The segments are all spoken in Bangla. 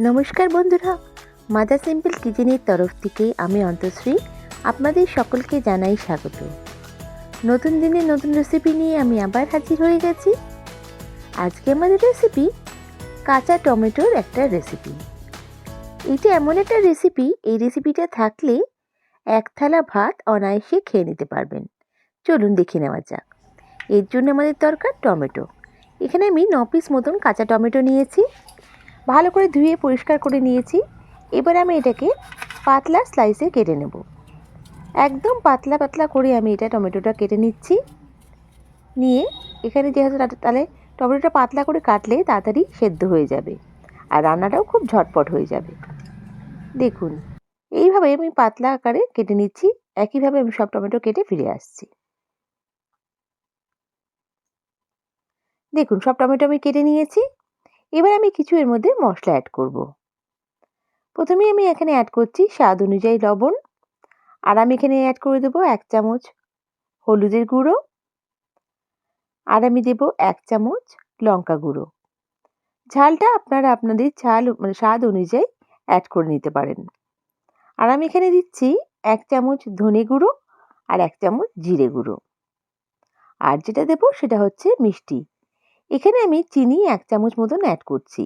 নমস্কার বন্ধুরা মাদার সিম্পল কিচেনের তরফ থেকে আমি অন্তশ্রী আপনাদের সকলকে জানাই স্বাগত। নতুন দিনে নতুন রেসিপি নিয়ে আমি আবার হাজির হয়ে গেছি। আজকে আমাদের রেসিপি কাঁচা টমেটোর একটা রেসিপি এটা এমন একটা রেসিপি এই রেসিপিটা থাকলে এক থালা ভাত অনায়াসে খেয়ে নিতে পারবেন। চলুন দেখে নেওয়া যাক। এর জন্য আমাদের দরকার টমেটো। এখানে আমি ন পিস মতন কাঁচা টমেটো নিয়েছি। ভালো করে ধুয়ে পরিষ্কার করে নিয়েছি। এবার আমি এটাকে পাতলা স্লাইসে কেটে নেব। একদম পাতলা পাতলা করে আমি এটা টমেটোটা কেটে নিচ্ছি। নিয়ে এখানে যেহেতু তাহলে টমেটোটা পাতলা করে কাটলে তাড়াতাড়ি সেদ্ধ হয়ে যাবে। আর রান্নাটাও খুব ঝটপট হয়ে যাবে। দেখুন, এইভাবে আমি পাতলা আকারে কেটে নিচ্ছি। একইভাবে আমি সব টমেটো কেটে ফিরে আসছি। দেখুন, সব টমেটো আমি কেটে নিয়েছি। এবার আমি কিছু এর মধ্যে মশলা অ্যাড করব। প্রথমে আমি এখানে অ্যাড করছি স্বাদ অনুযায়ী লবণ। আর আমি এখানে অ্যাড করে দেবো এক চামচ হলুদের গুঁড়ো। আর আমি দেব এক চামচ লঙ্কা গুঁড়ো। ঝালটা আপনারা আপনাদের ঝাল মানে স্বাদ অনুযায়ী অ্যাড করে নিতে পারেন। আর আমি এখানে দিচ্ছি এক চামচ ধনে গুঁড়ো আর এক চামচ জিরে গুঁড়ো। আর যেটা দেবো সেটা হচ্ছে মিষ্টি। এখানে আমি চিনি এক চামচ মতন অ্যাড করছি।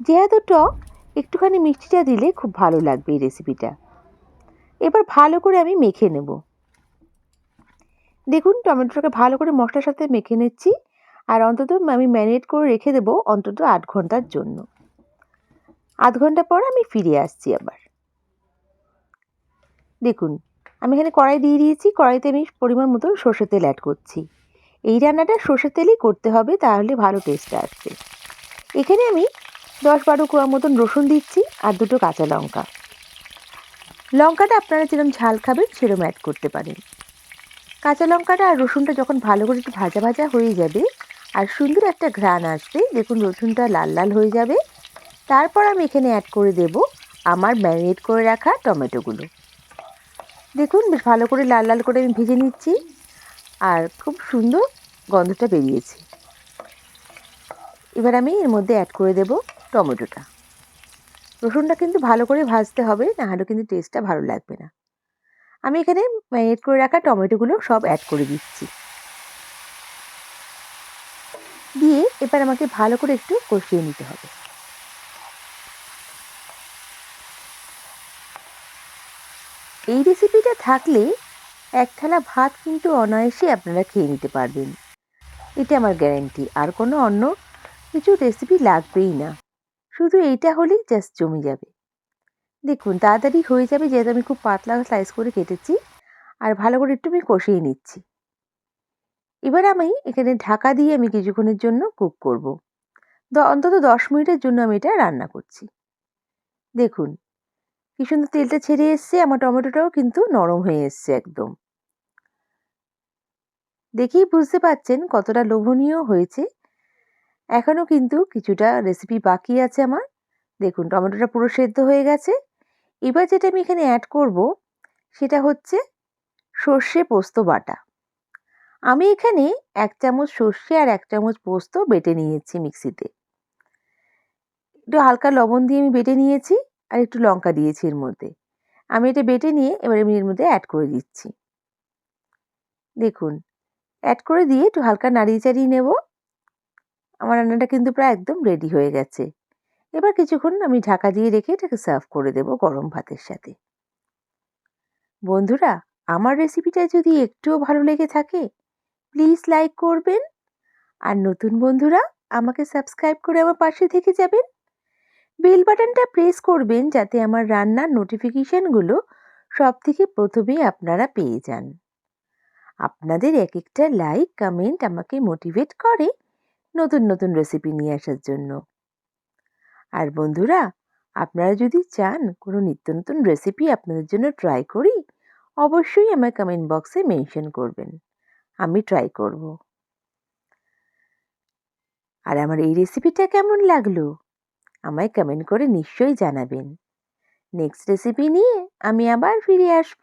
যেহেতু টক, একটুখানি মিষ্টিটা দিলে খুব ভালো লাগবে এই রেসিপিটা এবার ভালো করে আমি মেখে নেব। দেখুন, টমেটোটাকে ভালো করে মশলার সাথে মেখে নিচ্ছি আর অন্তত আমি ম্যারিনেট করে রেখে দেবো অন্তত আট ঘণ্টার জন্য। আধ ঘণ্টা পর আমি ফিরে আসছি আবার। দেখুন, আমি এখানে কড়াই দিয়ে দিয়েছি, কড়াইতে আমি পরিমাণ মতো সর্ষের তেল অ্যাড করছি। এই রান্নাটা সর্ষের তেলেই করতে হবে, তাহলে ভালো টেস্ট আসবে। এখানে আমি দশ বারো কোয়া মতন রসুন দিচ্ছি আর দুটো কাঁচা লঙ্কা। লঙ্কাটা আপনারা যেরকম ঝাল খাবেন, সেরকম অ্যাড করতে পারেন। কাঁচা লঙ্কাটা আর রসুনটা যখন ভালো করে একটু ভাজা ভাজা হয়ে যাবে, আর সুন্দর একটা ঘ্রাণ আসবে, দেখুন রসুনটা লাল লাল হয়ে যাবে। তারপর আমি এখানে অ্যাড করে দেব আমার ম্যারিনেট করে রাখা টমেটোগুলো দেখুন, বেশ ভালো করে লাল লাল করে আমি ভেজে নিচ্ছি। আর খুব সুন্দর গন্ধটা বেরিয়েছে। এবার আমি এর মধ্যে অ্যাড করে দেব টমেটোটা। রসুনটা কিন্তু ভালো করে ভাজতে হবে, নাহলে কিন্তু টেস্টটা ভালো লাগবে না। আমি এখানে ম্যারিনেট করে রাখা টমেটোগুলো সব অ্যাড করে দিচ্ছি। দিয়ে এবার আমাকে ভালো করে একটু কষিয়ে নিতে হবে। এই রেসিপিটা থাকলে এক থালা ভাত কিন্তু অনায়াসে আপনারা খেয়ে নিতে পারবেন। এটা আমার গ্যারেন্টি আর কোনো অন্য কিছু রেসিপি লাগবেই না। শুধু এইটা হলেই জাস্ট জমে যাবে। দেখুন, তাড়াতাড়ি হয়ে যাবে যেহেতু আমি খুব পাতলা স্লাইস করে কেটেছি আর ভালো করে একটু আমি কষিয়ে নিচ্ছি। এবার আমি এখানে ঢাকা দিয়ে আমি কিছুক্ষণের জন্য কুক করব। অন্তত দশ মিনিটের জন্য আমি এটা রান্না করছি। দেখুন, কি সুন্দর তেলটা ছেড়ে এসছে। আমার টমেটোটাও কিন্তু নরম হয়ে এসছে একদম। দেখেই বুঝতে পাচ্ছেন কতটা লোভনীয় হয়েছে। এখনও কিন্তু কিছুটা রেসিপি বাকি আছে আমার। দেখুন, টমেটোটা পুরো সেদ্ধ হয়ে গেছে। এবার যেটা আমি এখানে অ্যাড করব, সেটা হচ্ছে সর্ষে পোস্ত বাটা। আমি এখানে এক চামচ সর্ষে আর এক চামচ পোস্ত বেটে নিয়েছি মিক্সিতে। একটু হালকা লবণ দিয়ে আমি বেটে নিয়েছি আর একটু লঙ্কা দিয়েছি এর মধ্যে। আমি এটা বেটে নিয়ে এবার আমি এর মধ্যে অ্যাড করে দিচ্ছি। দেখুন অ্যাড করে দিয়ে একটু হালকা নাড়িয়ে চাড়িয়ে নেব। আমার রান্নাটা কিন্তু প্রায় একদম রেডি হয়ে গেছে। এবার কিছুক্ষণ আমি ঢাকা দিয়ে রেখে এটাকে সার্ভ করে দেব গরম ভাতের সাথে। বন্ধুরা, আমার রেসিপিটা যদি একটুও ভালো লেগে থাকে প্লিজ লাইক করবেন। আর নতুন বন্ধুরা, আমাকে সাবস্ক্রাইব করে আমার পাশে থেকে যাবেন। বেল বাটনটা প্রেস করবেন যাতে আমার রান্নার নোটিফিকেশানগুলো সব থেকে প্রথমেই আপনারা পেয়ে যান। আপনাদের এক একটা লাইক কমেন্ট আমাকে মোটিভেট করে নতুন নতুন রেসিপি নিয়ে আসার জন্য। আর বন্ধুরা, আপনারা যদি চান কোনো নিত্য নতুন রেসিপি আপনাদের জন্য ট্রাই করি, অবশ্যই আমার কমেন্ট বক্সে মেনশন করবেন। আমি ট্রাই করব। আর আমার এই রেসিপিটা কেমন লাগল? আমায় কমেন্ট করে নিশ্চয়ই জানাবেন। নেক্সট রেসিপি নিয়ে আমি আবার ফিরে আসব।